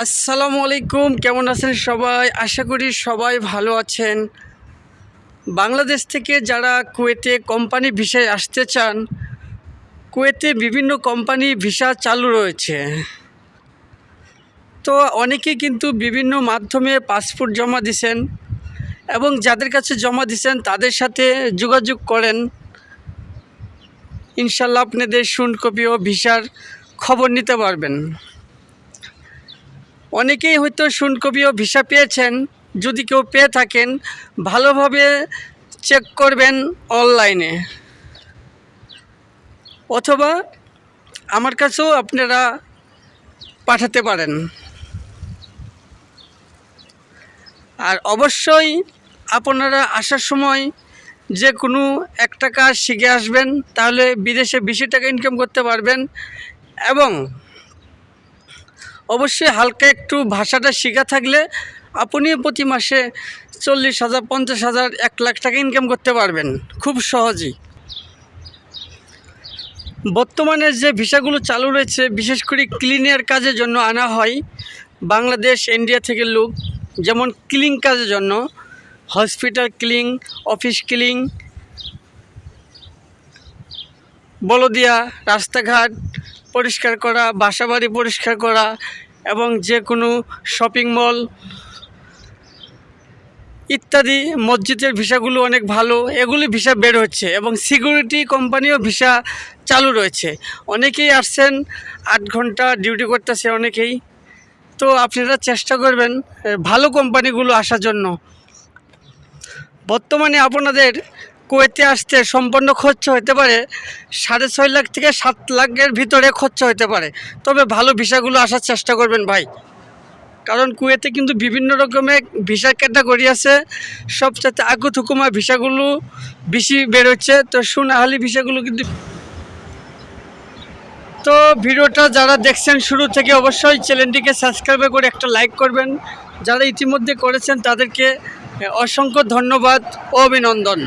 আসসালামু আলাইকুম, কেমন আছেন সবাই? আশা করি সবাই ভালো আছেন। বাংলাদেশ থেকে যারা কুয়েতে কোম্পানি ভিসায় আসতে চান, কুয়েতে বিভিন্ন কোম্পানি ভিসা চালু রয়েছে। তো অনেকেই কিন্তু বিভিন্ন মাধ্যমে পাসপোর্ট জমা দিছেন এবং যাদের কাছে জমা দিছেন, তাদের সাথে যোগাযোগ করেন। ইনশাল্লাহ আপনাদের কপি ও ভিসার খবর নিতে পারবেন। অনেকেই হয়তো শুনকবি ও ভিসা পেয়েছেন। যদি কেউ পেয়ে থাকেন, ভালোভাবে চেক করবেন অনলাইনে। অথবা আমার কাছেও আপনারা পাঠাতে পারেন। আর অবশ্যই আপনারা আসার সময় যে কোনো একটা কাজ শিখে আসবেন, তাহলে বিদেশে বেশি টাকা ইনকাম করতে পারবেন এবং অবশ্যই হালকা একটু ভাষাটা শেখা থাকলে আপনি প্রতি মাসে চল্লিশ হাজার, পঞ্চাশ হাজার, এক লাখ টাকা ইনকাম করতে পারবেন। খুব সহজেই। বর্তমানে যে ভিসাগুলো চালু রয়েছে, বিশেষ করে ক্লিনের কাজের জন্য আনা হয় বাংলাদেশ ইন্ডিয়া থেকে লোক, যেমন ক্লিং কাজের জন্য হসপিটাল ক্লিং অফিস ক্লিং বলদিয়া, রাস্তাঘাট পরিষ্কার করা, বাসাবাড়ি পরিষ্কার করা এবং যে কোনো শপিং মল ইত্যাদি, মসজিদের ভিসাগুলো অনেক ভালো, এগুলি ভিসা বের হচ্ছে এবং সিকিউরিটি কোম্পানিও ভিসা চালু রয়েছে। অনেকেই আসছেন, আট ঘণ্টা ডিউটি করতেছে অনেকেই। তো আপনারা চেষ্টা করবেন ভালো কোম্পানিগুলো আসার জন্য। বর্তমানে আপনাদের কুয়েতে আসতে সম্পূর্ণ খরচ হতে পারে সাড়ে ছয় লাখ থেকে সাত লাখের ভিতরে খরচ হতে পারে। তবে ভালো ভিসাগুলো আসার চেষ্টা করবেন ভাই। কারণ কুয়েতে কিন্তু বিভিন্ন রকমের ভিসা ক্যাটাগরি আছে। সবচেয়ে আগুত হুকুমা ভিসাগুলো বেশি বেরোচ্ছে। তো সুনাহালি ভিসাগুলো কিন্তু তো ভিডিওটা যারা দেখছেন শুরু থেকে অবশ্যই চ্যানেলটিকে সাবস্ক্রাইব করে একটা লাইক করবেন। যারা ইতিমধ্যে করেছেন তাদেরকে অসংখ্য ধন্যবাদ, অভিনন্দন।